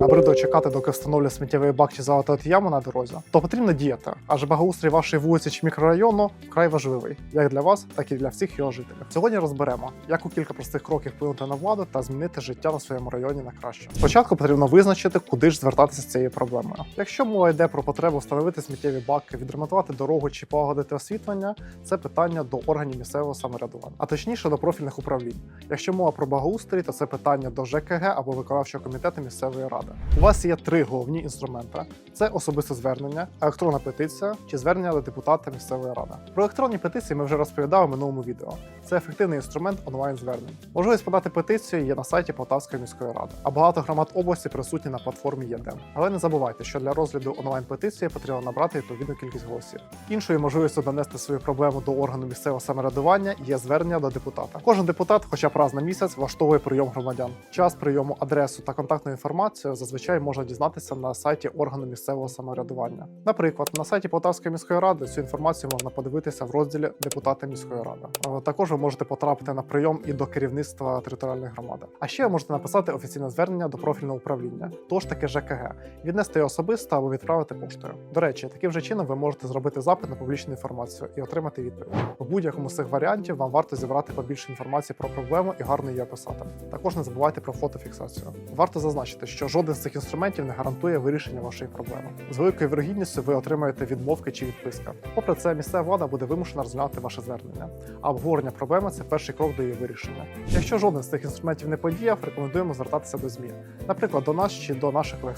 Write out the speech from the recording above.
Набридло чекати, доки встановлять сміттєвий бак чи залатають яму на дорозі, то потрібно діяти, адже благоустрій вашої вулиці чи мікрорайону вкрай важливий, як для вас, так і для всіх його жителів. Сьогодні розберемо, як у кілька простих кроків вплинути на владу та змінити життя на своєму районі на краще. Спочатку потрібно визначити, куди ж звертатися з цією проблемою. Якщо мова йде про потребу встановити сміттєві баки, відремонтувати дорогу чи полагодити освітлення, це питання до органів місцевого самоврядування, а точніше до профільних управлінь. Якщо мова про благоустрій, то це питання до ЖКГ або виконавчого комітету місцевої ради. У вас є три головні інструменти: це особисте звернення, електронна петиція чи звернення до депутата місцевої ради. Про електронні петиції ми вже розповідали в минулому відео. Це ефективний інструмент онлайн-звернень. Можливість подати петицію є на сайті Полтавської міської ради, а багато громад області присутні на платформі ЄДЕМ. Але не забувайте, що для розгляду онлайн-петиції потрібно набрати відповідну кількість голосів. Іншою можливістю донести свою проблему до органу місцевого самоврядування є звернення до депутата. Кожен депутат, хоча б раз на місяць, влаштовує прийом громадян. Час прийому, адресу та контактну інформацію зазвичай можна дізнатися на сайті органу місцевого самоврядування. Наприклад, на сайті Полтавської міської ради цю інформацію можна подивитися в розділі депутати міської ради. Також ви можете потрапити на прийом і до керівництва територіальної громади. А ще ви можете написати офіційне звернення до профільного управління, тож таки ЖКГ, віднести його особисто або відправити поштою. До речі, таким же чином ви можете зробити запит на публічну інформацію і отримати відповідь. В будь-якому з цих варіантів вам варто зібрати побільше інформації про проблему і гарно її описати. Також не забувайте про фотофіксацію. Варто зазначити, що жоден з цих інструментів не гарантує вирішення вашої проблеми. З великою вірогідністю ви отримаєте відмовки чи відписка. Попри це, місцева влада буде вимушена розглянути ваше звернення. А обговорення проблеми це перший крок до її вирішення. Якщо жоден з цих інструментів не подіяв, рекомендуємо звертатися до ЗМІ, наприклад, до нас чи до наших колег.